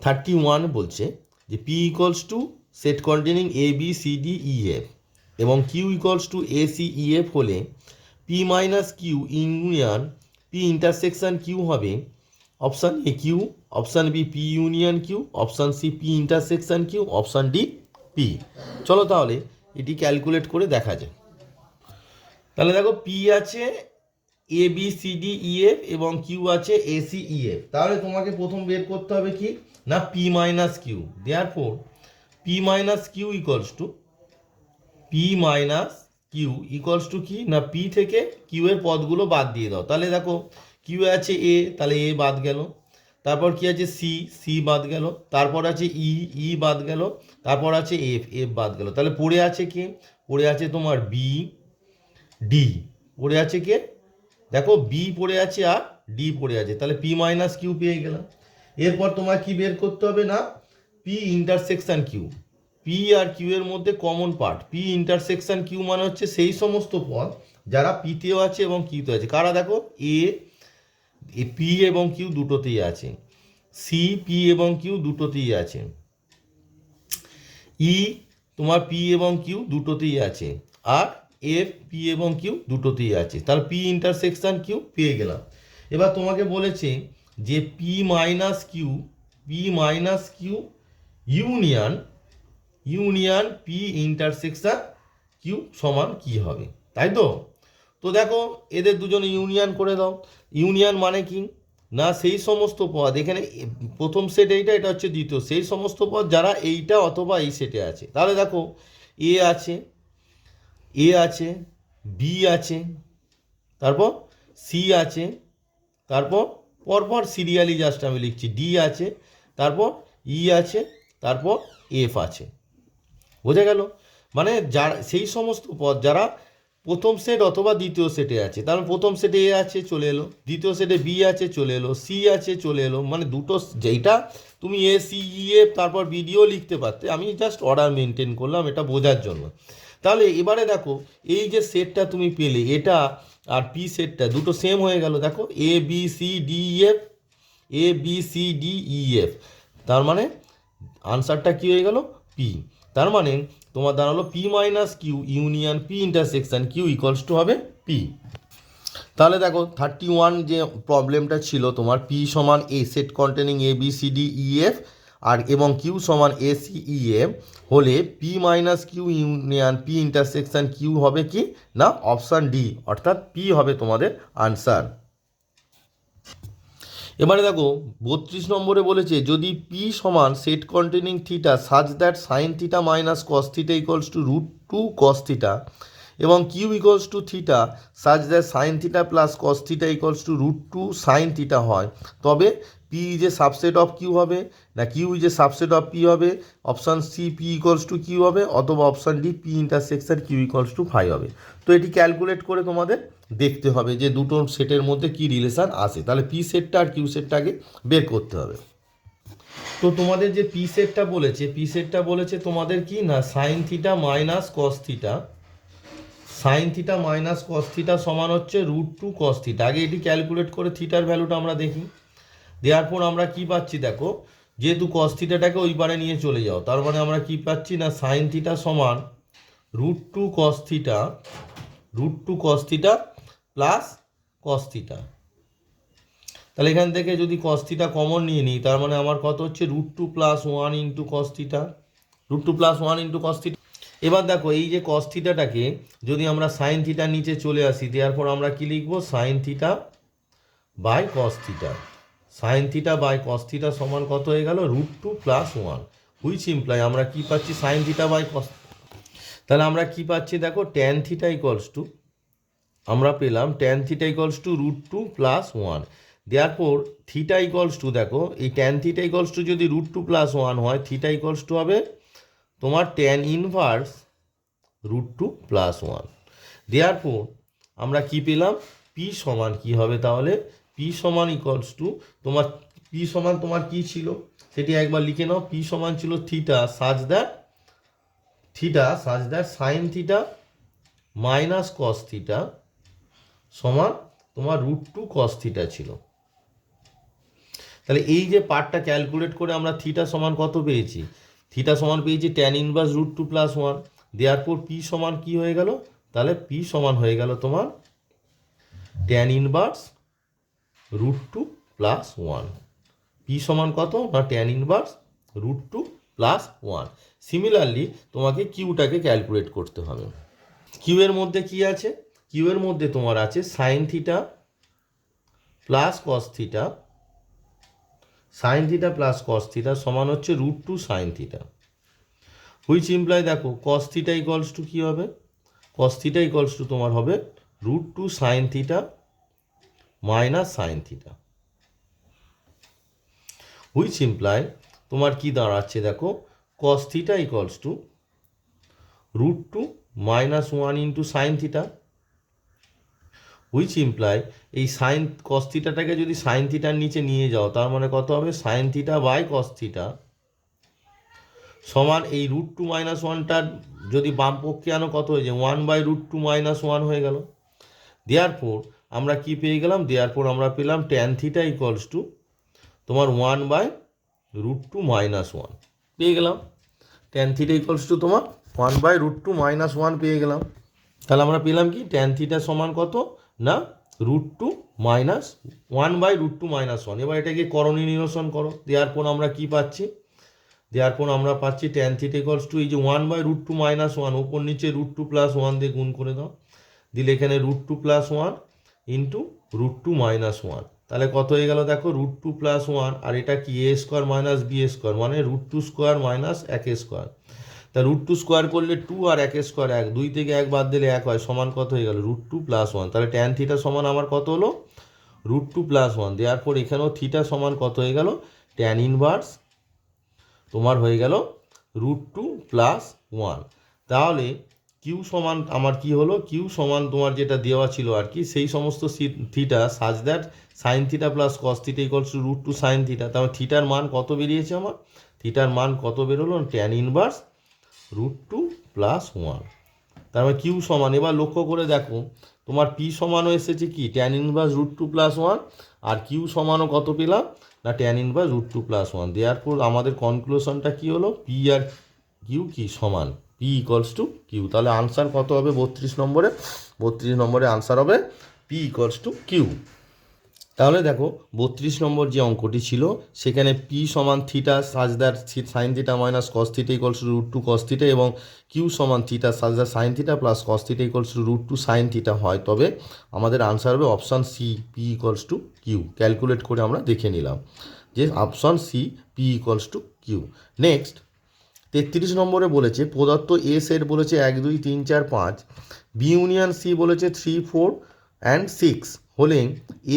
Thirty one বলছে যে P equals to set containing A B C D E F এবং Q equals to A C E F হলে P minus Q union P intersection Q হবে। Option A Q option B P union Q option C P intersection Q option D P চলো তাহলে এটি calculate করে দেখা যায় তাহলে দেখো পি আছে A B C D E F এবং কিউ আছে এ সি ই এফ তাহলে তোমাকে প্রথম বের করতে হবে কি? না P minus Q. There four P minus Q equals two P minus Q equals two কি? না পি থেকে কিউ এর পদগুলো বাদ দিয়ে দাও। তাহলে দেখো, কিউ আছে এ তাহলে এ বাদ গেল। তারপর কি আছে সি সি বাদ গেল। তারপর আছে ই ই বাদ গেল। তারপর আছে এফ এফ বাদ গেল। তাহলে পড়ে আছে কে? পড়ে আছে তোমার বি ডি পড়ে আছে কে? দেখো বি পড়ে আছে আর ডি পড়ে আছে। তাহলে পি মাইনাস কিউ পেয়ে গেলাম। এরপর তোমার কি বের করতে হবে না? পি ইন্টারসেকশন কিউ পি আর কিউ এর মধ্যে common part P intersection Q মানে হচ্ছে সেই সমস্ত পদ যারা পিতেও আছে এবং কিউতে আছে। কারা দেখো? এ পি এবং কিউ দুটোতেই আছে। সি পি এবং কিউ দুটোতেই আছে। ই তোমার পি এবং কিউ দুটোতেই আছে। আর এফ পি এবং কিউ দুটোতেই আছে। তাহলে পি ইন্টারসেকশন কিউ পেয়ে গেলাম। এবার তোমাকে বলেছে যে P minus Q P minus Q union union P intersection Q সমান কি হবে? তাই তো? তো দেখো, এদের দুজন ইউনিয়ন করে দাও। ইউনিয়ন মানে কি? না, সেই সমস্ত পদ। এখানে প্রথম সেট এইটা, এটা হচ্ছে দ্বিতীয়। সেই সমস্ত পদ যারা এইটা অথবা এই সেটে আছে। তাহলে দেখো এ আছে এ আছে বি আছে, তারপর সি আছে, তারপর পরপর সিরিয়ালি জাস্ট আমি লিখছি ডি আছে, তারপর ই আছে, তারপর এফ আছে। বোঝা গেল? মানে যারা, সেই সমস্ত পদ যারা প্রথম সেট অথবা দ্বিতীয় সেটে আছে, তার মানে প্রথম সেটে এ আছে, চলে এলো। দ্বিতীয় সেটে বি আছে, চলে এলো। সি আছে, চলে এলো। মানে দুটো যেইটা তুমি এ সি ই এফ তারপর বিডিও লিখতে পারতে, আমি জাস্ট অর্ডার মেনটেন করলাম, এটা বোঝার জন্য। তাহলে এবারে দেখো, এই যে সেটটা তুমি পেলে, এটা আর পি সেটটা দুটো সেম হয়ে গেল, দেখো A B C D F A B C D E F তার মানে আনসারটা কী হয়ে গেল? পি তার মানে তোমার দাঁড়াল P minus Q union P intersection Q equals to হবে পি তাহলে দেখো থার্টি ওয়ান যে প্রবলেমটা ছিল, তোমার পি সমান a set containing A B C D E F আর এবং কিউ সমান এ সি ই এফ হলে P minus Q union P intersection Q হবে কি? না অপশান ডি অর্থাৎ পি হবে তোমাদের আনসার এবারে দেখো, বত্রিশ নম্বরে বলেছে, যদি পি সমান set containing theta such that sine theta minus cos theta equals to root two cos theta এবং Q equals to theta such that sine theta plus cos theta equals to root two sine theta হয়, তবে P is a subset of Q হবে, না Q is a subset of P হবে option C P equals to Q হবে, অথবা option D P intersection Q equals to five হবে। তো এটি ক্যালকুলেট করে তোমাদের দেখতে হবে যে দুটো সেটের মধ্যে কি রিলেশান আসে। তাহলে পি সেটটা আর কিউ সেটটাকে বের করতে হবে। তো তোমাদের যে পি সেটটা বলেছে পি সেটটা বলেছে তোমাদের কি? না sine theta minus cos theta sine theta minus cos theta সমান হচ্ছে রুট টু কস থিটা আগে এটি ক্যালকুলেট করে থিটার ভ্যালুটা আমরা দেখি। দেওয়ার পর আমরা কি পাচ্ছি দেখো, যেহেতু কস থিটাটাকে ওই পারে নিয়ে চলে যাও, তার মানে আমরা কি পাচ্ছি না সাইন থিটা সমান root two cos theta root two cos theta plus cos theta তাহলে এখান থেকে যদি কস থিটা কমন নিয়ে নিই, তার মানে আমার কত হচ্ছে root two plus one into cos theta root two plus one into cos theta এবার দেখো, এই যে কস থিটাটাকে যদি আমরা সাইন থিটার নিচে চলে আসি দেওয়ার পর আমরা কি লিখব sine theta by cos theta sine theta by cos theta সমান কত হয়ে গেল? Root two plus one which imply আমরা কি পাচ্ছি? সাইন থিটা বাই কস তাহলে আমরা কি পাচ্ছি? দেখো ট্যান থিটা ইকলস টু আমরা পেলাম tan theta equals to root two plus one দেওয়ার পর থিটা ইকলস টু দেখো, এই ট্যান থিটা ইকলস টু যদি রুট টু প্লাস ওয়ান হয় থিটা ইকলস টু হবে তোমার tan inverse root two plus one দেওয়ার পর আমরা কি পেলাম? পি সমান কি হবে তাহলে? পি সমান ইকলস টু তোমার পি সমান তোমার কি ছিল? সেটি একবার লিখে নাও। পি সমান ছিল theta such that theta such that sine theta minus cos theta সমান তোমার রুট টু কস থিটা ছিল। তাহলে এই যে পার্টটা ক্যালকুলেট করে আমরা থিটা সমান কত পেয়েছি? থিটা সমান পেয়েছি tan inverse root two plus one দেওয়ার পর পি সমান কি হয়ে গেল? তাহলে পি সমান হয়ে গেল তোমার tan inverse root two plus one P সমান কত না tan inverse root two plus one similarly তোমাকে কিউটাকে ক্যালকুলেট করতে হবে। কিউ এর মধ্যে কি আছে? কিউ এর মধ্যে তোমার আছে sine theta plus cos theta sine theta plus cos theta সমান হচ্ছে root two sine theta which imply দেখো কস থিটা ইকলস টু কী হবে? কস থিটা ইকলস টু তোমার হবে root two sine theta minus sine theta. Which imply তোমার কি দাঁড়াচ্ছে দেখো cos theta equals to root two minus one into sine theta. Which imply এই সাইন কস থিটাটাকে যদি সাইন থিটার নিচে নিয়ে যাও, তার মানে কত হবে? Sine theta by cos theta সমান এই রুট টু মাইনাস ওয়ানটার যদি বাম পক্ষে আনো, কত হয়ে যায়? One by root two minus one হয়ে গেল। দেওয়ার পর আমরা কি পেয়ে গেলাম? দেওয়ার পর আমরা পেলাম ট্যান থিটা ইকলস টু তোমার one by root two minus one পেয়ে গেলাম। ট্যান থিটা ইকলস টু তোমার one by root two minus one পেয়ে গেলাম। তাহলে আমরা পেলাম কি? ট্যান থিটা সমান কত? না root two minus one by root two minus one এবার এটাকে করণী নিরসন করো। দেওয়ার পর আমরা কি পাচ্ছি? দেওয়ার পর আমরা পাচ্ছি ট্যান থিটা ইকলস টু এই যে one by root two minus one ওপর নিচে রুট টু প্লাস ওয়ান দিয়ে গুণ করে দাও। দিলে এখানে root two plus one into root two minus one তাহলে কত হয়ে গেল দেখো? রুট টু প্লাস ওয়ান আর এটা কি A square minus B square মানে রুট টু স্কোয়ার মাইনাস এক স্কোয়ার তা রুট টু স্কোয়ার করলে টু আর এক স্কোয়ার এক। দুই থেকে এক বাদ দিলে এক হয়, সমান কত হয়ে গেল? রুট টু প্লাস ওয়ান তাহলে ট্যান থিটা সমান আমার কত হলো? রুট টু প্লাস ওয়ান দেওয়ার পর এখানেও থিটা সমান কত হয়ে গেল? ট্যান ইনভার্স তোমার হয়ে গেল রুট টু প্লাস ওয়ান তাহলে কিউ সমান আমার কি হলো? কিউ সমান তোমার যেটা দেওয়া ছিল আর কি, সেই সমস্ত theta such that sine theta plus cos theta equals to root two sine theta তাহলে থিটার মান কত বেরিয়েছে আমার? থিটার মান কত বেরোলো? Tan inverse root two plus one তার মানে কিউ সমান, এবার লক্ষ্য করে দেখো, তোমার পি সমানও এসেছে কি? Tan inverse root two plus one আর কিউ সমানও কত পেলাম? না tan inverse root two plus one দেওয়ার পর আমাদের কনক্লুশনটা কী হলো? পি আর কিউ কি? সমান। পি ইকলস টু কিউ তাহলে আনসার কত হবে বত্রিশ নম্বরে? বত্রিশ নম্বরে আনসার হবে পি ইকলস টু কিউ তাহলে দেখো, বত্রিশ নম্বর যে অঙ্কটি ছিল, সেখানে পি সমান theta such that sine theta minus cos theta equals root two cos theta এবং কিউ সমান theta such that sine theta plus cos theta equals root two sine theta হয়। তবে আমাদের আনসার হবে option C P equals to Q calculate করে আমরা দেখে নিলাম যে option C P equals to Q next তেত্রিশ নম্বরে বলেছে, প্রদত্ত এ সেট বলেছে এক, দুই, তিন, চার, পাঁচ বি ইউনিয়ন সি বলেছে থ্রি ফোর অ্যান্ড সিক্স হলে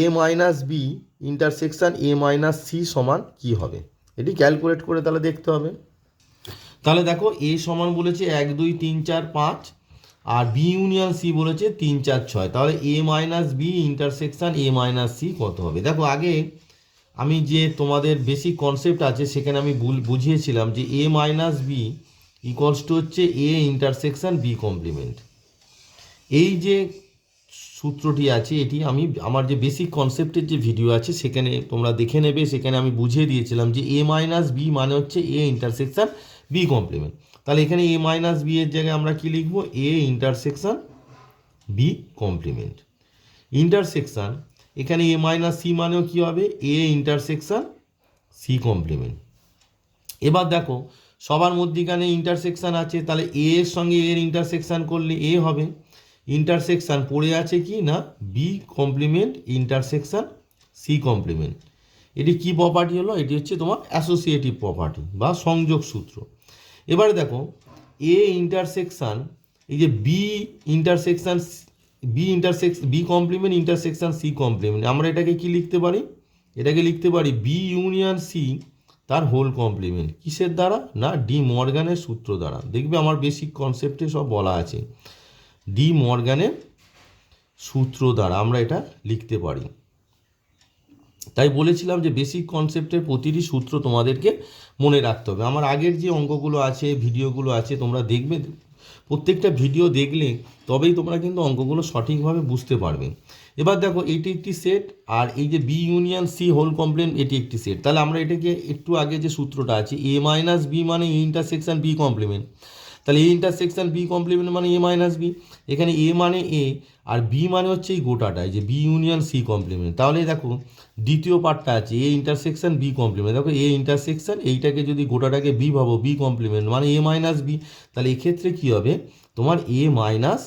A minus B intersection A minus C সমান কী হবে? এটি ক্যালকুলেট করে তাহলে দেখতে হবে। তাহলে দেখো এ সমান বলেছে এক, দুই, তিন, চার, পাঁচ আর বি ইউনিয়ন সি বলেছে তিন, চার, ছয়। তাহলে A minus B intersection A minus C কত হবে? দেখো, আগে আমি যে তোমাদের বেসিক কনসেপ্ট আছে, সেখানে আমি বুঝিয়েছিলাম যে A minus B equals to হচ্ছে এ ইন্টারসেকশান বি কমপ্লিমেন্ট এই যে সূত্রটি আছে, এটি আমি, আমার যে বেসিক কনসেপ্টের যে ভিডিও আছে, সেখানে তোমরা দেখে নেবে, সেখানে আমি বুঝিয়ে দিয়েছিলাম যে এ মাইনাস বি মানে হচ্ছে এ ইন্টারসেকশান বি কমপ্লিমেন্ট তাহলে এখানে এ মাইনাস বি এর জায়গায় আমরা কি লিখব? A intersection B complement intersection এখানে এ মাইনাস সি মানেও কী হবে? এ ইন্টারসেকশান সি কমপ্লিমেন্ট এবার দেখো, সবার মধ্যিখানে ইন্টারসেকশান আছে, তাহলে এ এর সঙ্গে এর ইন্টারসেকশান করলে এ হবে। ইন্টারসেকশান পড়ে আছে কি না? B complement intersection C complement এটি কি প্রপার্টি হলো? এটি হচ্ছে তোমার অ্যাসোসিয়েটিভ প্রপার্টি বা সংযোগ সূত্র। এবারে দেখো এ ইন্টারসেকশান এই যে B intersection B intersection B complement intersection C complement আমরা এটাকে কি লিখতে পারি? এটাকে লিখতে পারি বি ইউনিয়ন সি তার হোল কমপ্লিমেন্ট কিসের দ্বারা? না ডি মর্গানের সূত্র দ্বারা। দেখবে আমার বেসিক কনসেপ্টে সব বলা আছে। ডি মর্গানের সূত্র দ্বারা আমরা এটা লিখতে পারি। তাই বলেছিলাম যে বেসিক কনসেপ্টের প্রতিটি সূত্র তোমাদেরকে মনে রাখতে হবে। আমার আগের যে অঙ্কগুলো আছে ভিডিওগুলো আছে, তোমরা দেখবে প্রত্যেকটা ভিডিও দেখলে তবেই তোমরা কিন্তু অঙ্কগুলো সঠিকভাবে বুঝতে পারবে। এবার দেখো, এটি একটি সেট আর এই যে B union C whole complement এটি একটি সেট তাহলে আমরা এটাকে একটু আগে যে সূত্রটা আছে এ মাইনাস বি মানে ইন্টারসেকশান বি কমপ্লিমেন্ট তাহলে এ ইন্টারসেকশন বি কমপ্লিমেন্ট মানে এ মাইনাস বি এখানে এ মানে এ আর বি মানে হচ্ছে এই গোটাটাই, যে বি ইউনিয়ন সি কমপ্লিমেন্ট তাহলে দেখো, দ্বিতীয় পার্টটা আছে এ ইন্টারসেকশন বি কমপ্লিমেন্ট দেখো এ ইন্টারসেকশন এইটাকে যদি গোটাটাকে বি ভাবো বি কমপ্লিমেন্ট মানে এ মাইনাস বি তাহলে এক্ষেত্রে কী হবে? তোমার A minus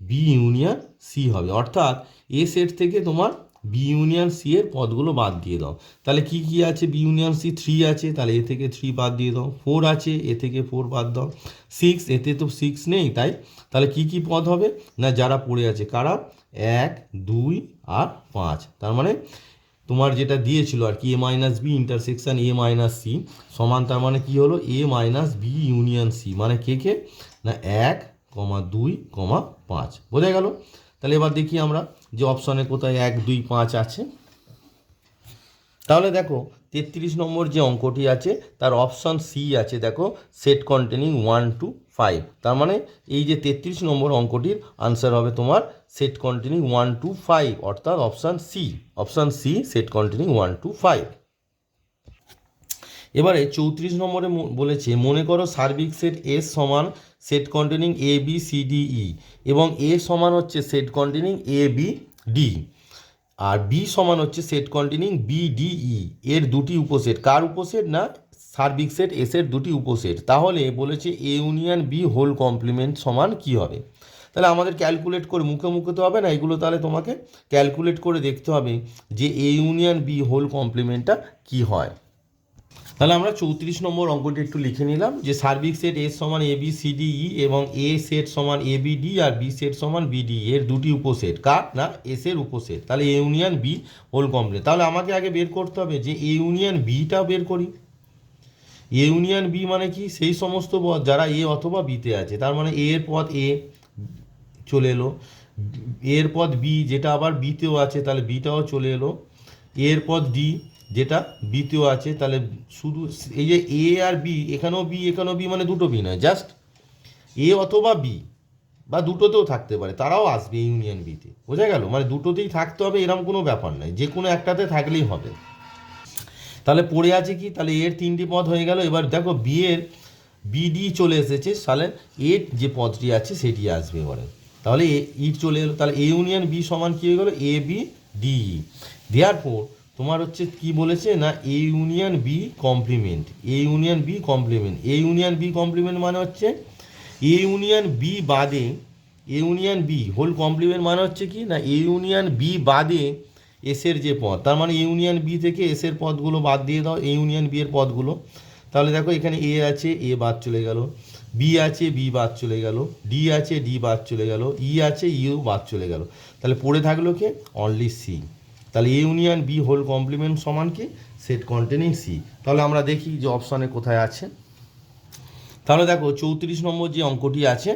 B union C হবে। অর্থাৎ এ সেট থেকে তোমার বি ইউনিয়ন সি এর পদগুলো বাদ দিয়ে দাও। তাহলে কি কি আছে? বি ইউনিয়ন সি থ্রি আছে, তাহলে এ থেকে থ্রি বাদ দিয়ে দাও। ফোর আছে, এ থেকে ফোর বাদ দাও। সিক্স এতে তো সিক্স নেই, তাই? তাহলে কি কি পদ হবে? না, যারা পড়ে আছে, কারা? এক, দুই আর পাঁচ। তার মানে তোমার যেটা দিয়েছিল আর কি A minus B intersection A minus C সমান তার মানে কি হলো? A minus B union C মানে কে কে? না, এক, কমা দুই, কমা পাঁচ। বোঝা গেল? তাহলে এবার দেখি আমরা। যে অপশনে কোথায় এক, দুই, পাঁচ আছে। তাহলে দেখো, তেত্রিশ নম্বর যে অঙ্কটি আছে, তার অপশন সি আছে, দেখো set containing one two five তার মানে এই যে তেত্রিশ নম্বর অঙ্কটির আনসার হবে তোমার set containing one two five অর্থাৎ option C. Option C set containing one two five এবারে চৌত্রিশ নম্বরে বলেছে, মনে করো সার্বিক সেট এস সমান set containing A B C D E এবং এ সমান হচ্ছে set containing A B D R B সমান হচ্ছে set containing B D E এর দুটি উপসেট। কার উপসেট না? সার্বিক সেট এস এর দুটি উপসেট। তাহলে বলেছে A union B whole complement সমান কি হবে? তাহলে আমাদের ক্যালকুলেট করে মুখে মুখে তো হবে না, এগুলো তাহলে তোমাকে ক্যালকুলেট করে দেখতে হবে যে এ ইউনিয়ন বি হোল কমপ্লিমেন্টটা কি হয়। তাহলে আমরা চৌত্রিশ নম্বর অঙ্কটি একটু লিখে নিলাম, যে সার্বিক সেট এস সমান A B C D E এবং এ সেট সমান এ বি ডি আর বি সেট সমান বি ডি এর দুটি উপসেট। কার? না, এস এর উপসেট। তাহলে A union B whole complete তাহলে আমাকে আগে বের করতে হবে যে এ ইউনিয়ন বিটা বের করি। এ ইউনিয়ন বি মানে কি? সেই সমস্ত পদ যারা এ অথবা বিতে আছে, তার মানে এ এর পদ এ চলে এলো। এর পদ বি, যেটা আবার বিতেও আছে, তাহলে বিটাও চলে এলো। এর পদ ডি যেটা বিতেও আছে, তাহলে শুধু এই যে এ আর বি এখানেও বি এখানেও বি মানে দুটো বি নয় জাস্ট এ অথবা বি বা দুটোতেও থাকতে পারে, তারাও আসবে ইউনিয়ন বিতে বোঝা গেল? মানে দুটোতেই থাকতে হবে এরকম কোনো ব্যাপার নয়, যে কোনো একটাতে থাকলেই হবে। তাহলে পড়ে আছে কি? তাহলে এর তিনটি পদ হয়ে গেল, এবার দেখো বি এর বিডি চলে এসেছে, তাহলে এর যে পদটি আছে, সেটি আসবে এবারে। তাহলে ই চলে এলো, তাহলে এ ইউনিয়ন বি সমান কি হয়ে গেলো? এ বি ডি দেওয়ার পর তোমার হচ্ছে কি বলেছে না A union B complement A union B complement A union B complement মানে হচ্ছে এ ইউনিয়ন বি বাদে A union B whole complement মানে হচ্ছে কি না এ ইউনিয়ন বি বাদে এসের যে পদ। তার মানে ইউনিয়ন বি থেকে এসের পদগুলো বাদ দিয়ে দাও এ ইউনিয়ন বি এর পদগুলো। তাহলে দেখো এখানে এ আছে এ বাদ চলে গেল। বি আছে বি বাদ চলে গেল। ডি আছে ডি বাদ চলে গেল। ই আছে ইউ বাদ চলে গেল। তাহলে পড়ে থাকল কে? অনলি সি তাহলে A union B whole complement সমান কি? সেট কন্টেনিং সি তাহলে আমরা দেখি যে অপশানে কোথায় আছে। তাহলে দেখো, চৌত্রিশ নম্বর যে অঙ্কটি আছে,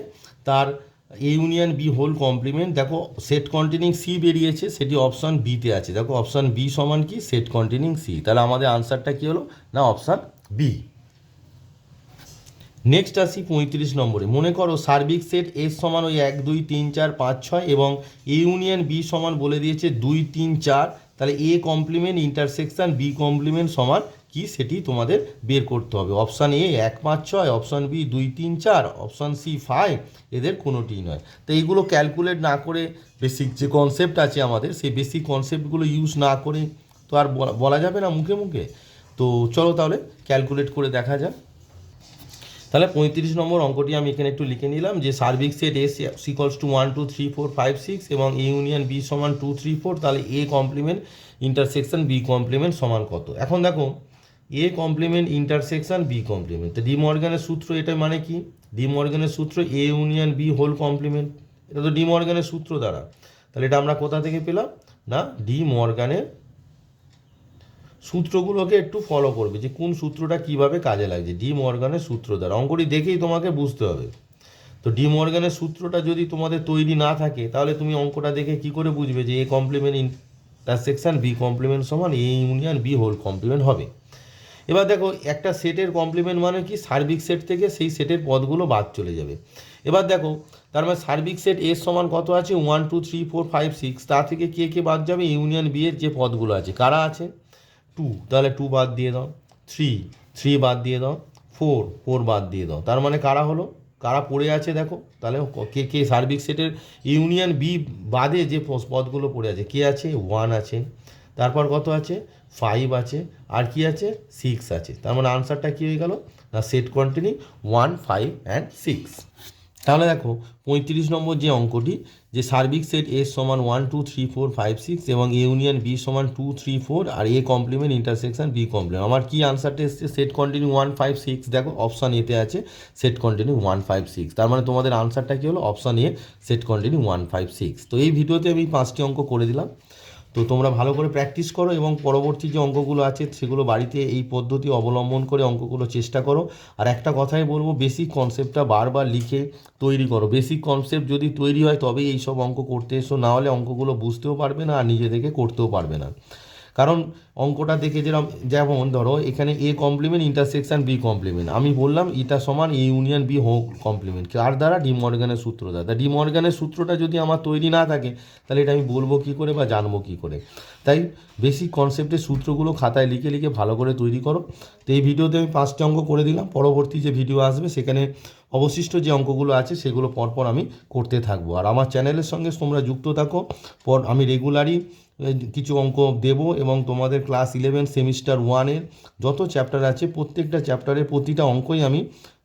তার A union B whole complement দেখো সেট কন্টেনিং সি বেরিয়েছে, সেটি অপশান বিতে আছে। দেখো অপশান বি সমান কি? সেট কন্টেনিং সি তাহলে আমাদের আনসারটা কি হলো? না অপশান বি নেক্সট আসি পঁয়ত্রিশ নম্বরে। মনে করো সার্বিক সেট এস সমান ওই এক, দুই, তিন, চার, পাঁচ, ছয় এবং এ ইউনিয়ন বি সমান বলে দিয়েছে দুই, তিন, চার। তাহলে A complement intersection B complement সমান কি? সেটি তোমাদের বের করতে হবে। অপশান এ এক, পাঁচ, ছয় অপশান বি দুই, তিন, চার অপশান সি ফাইভ এদের কোনোটিই নয়। তো এইগুলো ক্যালকুলেট না করে বেসিক যে কনসেপ্ট আছে আমাদের, সেই বেসিক কনসেপ্টগুলো ইউজ না করে তো আর বলা যাবে না মুখে মুখে? তো চলো তাহলে ক্যালকুলেট করে দেখা যাক। তাহলে পঁয়ত্রিশ নম্বর অঙ্কটি আমি এখানে একটু লিখে নিলাম যে সার্বিক set S equals to one two three four five six এবং এ ইউনিয়ন বি সমান টু থ্রি ফোর তাহলে A complement intersection B complement সমান কত? এখন দেখো, A complement intersection B complement তো ডি মর্গানের সূত্র এটা মানে কি? ডি মর্গানের সূত্র A union B whole complement এটা তো ডি মর্গানের সূত্র দ্বারা। তাহলে এটা আমরা কোথা থেকে পেলাম? না ডি মর্গানের সূত্রগুলোকে একটু ফলো করবে যে কোন সূত্রটা কীভাবে কাজে লাগছে। ডি মর্গানের সূত্র দ্বারা। অঙ্কটি দেখেই তোমাকে বুঝতে হবে। তো ডি মর্গানের সূত্রটা যদি তোমাদের তৈরি না থাকে, তাহলে তুমি অঙ্কটা দেখে কি করে বুঝবে যে A complement intersection B complement সমান, A union B whole complement হবে। এবার দেখো, একটা সেটের কমপ্লিমেন্ট মানে কি? সার্বিক সেট থেকে সেই সেটের পদগুলো বাদ চলে যাবে। এবার দেখো, তার মানে সার্বিক সেট এর সমান কত আছে? One two three four five six তা থেকে কে কে বাদ যাবে? ইউনিয়ন বি এর যে পদগুলো আছে। কারা আছে? টু তাহলে টু বাদ দিয়ে দাও থ্রি থ্রি বাদ দিয়ে দাও ফোর ফোর বাদ দিয়ে দাও। তার মানে কারা হলো? কারা পড়ে আছে দেখো, তাহলে কে কে সার্বিক সেটের ইউনিয়ন বি বাদে যে পদগুলো পড়ে আছে, কে আছে? ওয়ান আছে। তারপর কত আছে? ফাইভ আছে। আর কি আছে? সিক্স আছে। তার মানে আনসারটা কী হয়ে গেল? না set containing one five and six তাহলে দেখো, পঁয়ত্রিশ নম্বর যে অঙ্কটি যে সার্বিক সেট এ সমান one two three four five six এবং এ ইউনিয়ন বি সমান two three four R A complement intersection B complement আমার কী আনসারটা এসছে? Set containing one five six দেখো অপশান এতে আছে set containing one five six তার মানে তোমাদের আনসারটা কী হলো? Option A set containing one five six তো এই ভিডিওতে আমি পাঁচটি অঙ্ক করে দিলাম। তো তোমরা ভালো করে প্র্যাকটিস করো এবং পরবর্তী যে অঙ্কগুলো আছে, সেগুলো বাড়িতে এই পদ্ধতি অবলম্বন করে অঙ্কগুলো চেষ্টা করো। আর একটা কথাই বলব বেসিক কনসেপ্টটা বারবার লিখে তৈরি করো। বেসিক কনসেপ্ট যদি তৈরি হয়, তবেই এইসব অঙ্ক করতে এসো। না হলে অঙ্কগুলো বুঝতেও পারবে না আর নিজে থেকে করতেও পারবে না। কারণ অঙ্কটা দেখে যেরকম যেমন ধরো, এখানে A complement intersection B complement আমি বললাম ইটা সমান A union B whole complement কার দ্বারা ডিমর্গানের সূত্র দ্বারা তা ডিমর্গানের সূত্রটা যদি আমার তৈরি না থাকে, তাহলে এটা আমি বলব কী করে বা জানব কী করে? তাই বেসিক কনসেপ্টের সূত্রগুলো খাতায় লিখে লিখে ভালো করে তৈরি করো। তো এই ভিডিওতে আমি পাঁচটি অঙ্ক করে দিলাম। পরবর্তী যে ভিডিও আসবে, সেখানে অবশিষ্ট যে অঙ্কগুলো আছে, সেগুলো পরপর আমি করতে থাকব। আর আমার চ্যানেলের সঙ্গে তোমরা যুক্ত থাকো। পর আমি রেগুলারই কিছু অঙ্ক দেব এবং তোমাদের ক্লাস ইলেভেন সেমিস্টার ওয়ানের যত চ্যাপ্টার আছে, প্রত্যেকটা চ্যাপ্টারের প্রতিটা অঙ্কই আমি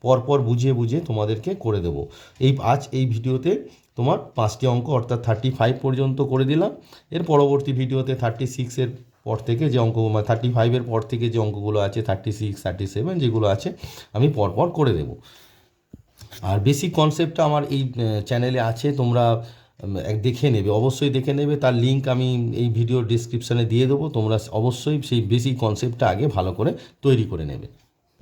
পরপর বুঝিয়ে বুঝিয়ে তোমাদেরকে করে দেব। এই আজ এই ভিডিওতে তোমার পাঁচটি অঙ্ক, অর্থাৎ থার্টি ফাইভ পর্যন্ত করে দিলাম। এর পরবর্তী ভিডিওতে থার্টি সিক্সের পর থেকে যে অঙ্ক মানে থার্টি ফাইভের পর থেকে যে অঙ্কগুলো আছে থার্টি সিক্স থার্টি সেভেন যেগুলো আছে, আমি পরপর করে দেবো। আর বেসিক কনসেপ্টটা আমার এই চ্যানেলে আছে, তোমরা দেখে নেবে। অবশ্যই দেখে নেবে। তার লিঙ্ক আমি এই ভিডিও ডিসক্রিপশানে দিয়ে দেবো। তোমরা অবশ্যই সেই বেসিক কনসেপ্টটা আগে ভালো করে তৈরি করে নেবে।